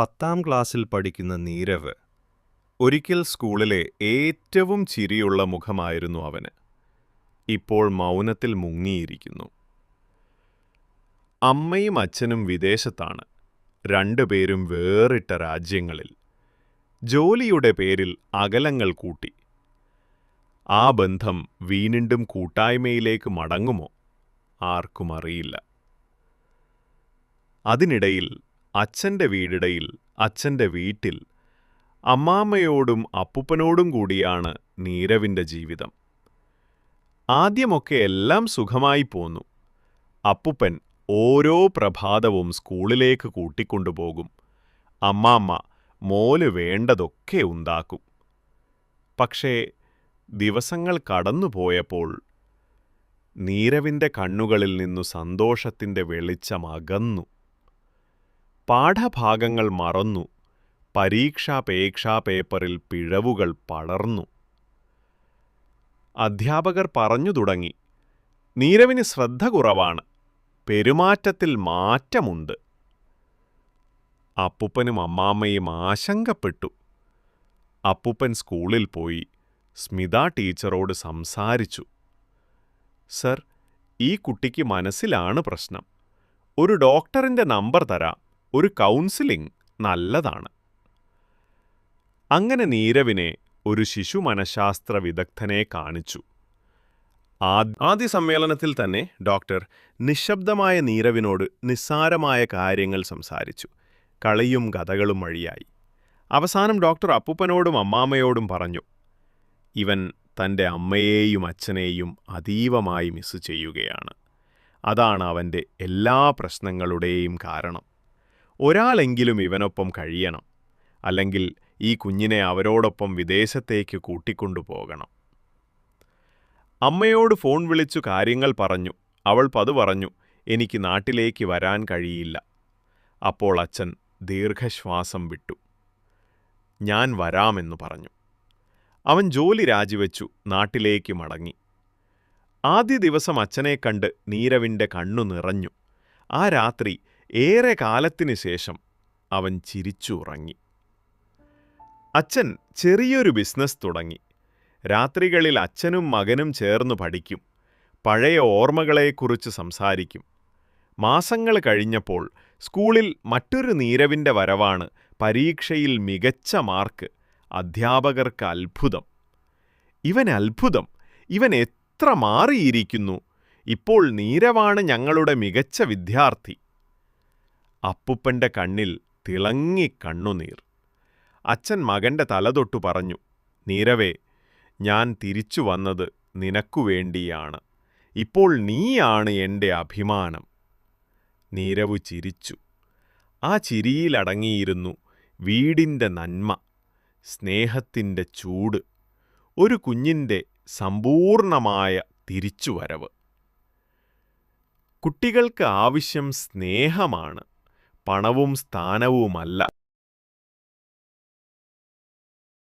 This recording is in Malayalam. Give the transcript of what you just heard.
പത്താം ക്ലാസ്സിൽ പഠിക്കുന്ന നീരവ് ഒരിക്കൽ സ്കൂളിലെ ഏറ്റവും ചിരിയുള്ള മുഖമായിരുന്നു അവന്. ഇപ്പോൾ മൗനത്തിൽ മുങ്ങിയിരിക്കുന്നു. അമ്മയും അച്ഛനും വിദേശത്താണ്. രണ്ടുപേരും വേറിട്ട രാജ്യങ്ങളിൽ. ജോലിയുടെ പേരിൽ അകലങ്ങൾ കൂട്ടി. ആ ബന്ധം വീണ്ടും കൂട്ടായ്മയിലേക്ക് മടങ്ങുമോ? ആർക്കും അറിയില്ല. അതിനിടയിൽ അച്ഛന്റെ വീടിടയിൽ അച്ഛന്റെ വീട്ടിൽ അമ്മാമ്മയോടും അപ്പൂപ്പനോടും കൂടിയാണ് നീരവിന്റെ ജീവിതം. ആദ്യമൊക്കെ എല്ലാം സുഖമായി പോന്നു. അപ്പുപ്പൻ ഓരോ പ്രഭാതവും സ്കൂളിലേക്ക് കൂട്ടിക്കൊണ്ടുപോകും അമ്മാമ്മ മോൽ വേണ്ടതൊക്കെ ഉണ്ടാക്കും. പക്ഷേ ദിവസങ്ങൾ കടന്നുപോയപ്പോൾ നീരവിന്റെ കണ്ണുകളിൽ നിന്നു സന്തോഷത്തിന്റെ വെളിച്ചം അകന്നു. പാഠഭാഗങ്ങൾ മറന്നു. പരീക്ഷാപേക്ഷാ പേപ്പറിൽ പിഴവുകൾ പടർന്നു. അധ്യാപകർ പറഞ്ഞു തുടങ്ങി നീരവിന് ശ്രദ്ധ കുറവാണ്. പെരുമാറ്റത്തിൽ മാറ്റമുണ്ട് അപ്പൂപ്പനും അമ്മാമ്മയും ആശങ്കപ്പെട്ടു. അപ്പൂപ്പൻ സ്കൂളിൽ പോയി സ്മിത ടീച്ചറോട് സംസാരിച്ചു. സർ ഈ കുട്ടിക്ക് മനസ്സിലാണ് പ്രശ്നം. ഒരു ഡോക്ടറിന്റെ നമ്പർ തരാം. ഒരു കൗൺസിലിംഗ് നല്ലതാണ്. അങ്ങനെ നീരവിനെ ഒരു ശിശു മനഃശാസ്ത്ര വിദഗ്ധനെ കാണിച്ചു. ആദ്യ സമ്മേളനത്തിൽ തന്നെ ഡോക്ടർ നിശബ്ദമായ നീരവിനോട് നിസ്സാരമായ കാര്യങ്ങൾ സംസാരിച്ചു. കളിയും കഥകളും വഴിയായി. അവസാനം ഡോക്ടർ അപ്പൂപ്പനോടും അമ്മാമ്മയോടും പറഞ്ഞു ഇവൻ തന്റെ അമ്മയെയും അച്ഛനെയും അതീവമായി മിസ് ചെയ്യുകയാണ്. അതാണ് അവന്റെ എല്ലാ പ്രശ്നങ്ങളുടെയും കാരണം. ഒരാളെങ്കിലും ഇവനൊപ്പം കഴിയണം അല്ലെങ്കിൽ ഈ കുഞ്ഞിനെ അവരോടൊപ്പം വിദേശത്തേക്ക് കൂട്ടിക്കൊണ്ടുപോകണം അമ്മയോട് ഫോൺ വിളിച്ചു കാര്യങ്ങൾ പറഞ്ഞു. അവൾ പതു പറഞ്ഞു എനിക്ക് നാട്ടിലേക്ക് വരാൻ കഴിയില്ല അപ്പോൾ അച്ഛൻ ദീർഘശ്വാസം വിട്ടു. ഞാൻ വരാമെന്നു പറഞ്ഞു അവൻ ജോലി രാജിവെച്ചു നാട്ടിലേക്ക് മടങ്ങി. ആദ്യ ദിവസം അച്ഛനെ കണ്ട് നീരവിന്റെ കണ്ണു നിറഞ്ഞു. ആ രാത്രി ഏറെ കാലത്തിനു ശേഷം അവൻ ചിരിച്ചുറങ്ങി. അച്ഛൻ ചെറിയൊരു ബിസിനസ് തുടങ്ങി. രാത്രികളിൽ അച്ഛനും മകനും ചേർന്ന് പഠിക്കും. പഴയ ഓർമ്മകളെക്കുറിച്ച് സംസാരിക്കും. മാസങ്ങൾ കഴിഞ്ഞപ്പോൾ സ്കൂളിൽ മറ്റൊരു നീരവിന്റെ വരവാണ് പരീക്ഷയിൽ മികച്ച മാർക്ക്. അധ്യാപകർക്ക് അത്ഭുതം. ഇവൻ അത്ഭുതം. ഇവൻ എത്ര മാറിയിരിക്കുന്നു. ഇപ്പോൾ നീരവാണ് ഞങ്ങളുടെ മികച്ച വിദ്യാർത്ഥി. അപ്പുപ്പന്റെ കണ്ണിൽ തിളങ്ങി കണ്ണുനീർ. അച്ഛൻ മകന്റെ തലതൊട്ടു പറഞ്ഞു നീരവേ ഞാൻ തിരിച്ചു വന്നത് നിനക്കു വേണ്ടിയാണ്. ഇപ്പോൾ നീയാണ് എന്റെ അഭിമാനം. നീരവു ചിരിച്ചു. ആ ചിരിയിലടങ്ങിയിരുന്നു വീടിന്റെ നന്മ സ്നേഹത്തിന്റെ ചൂട് ഒരു കുഞ്ഞിന്റെ സമ്പൂർണമായ തിരിച്ചുവരവ്. കുട്ടികൾക്ക് ആവശ്യം സ്നേഹമാണ്. പണവും സ്ഥാനവുമല്ല.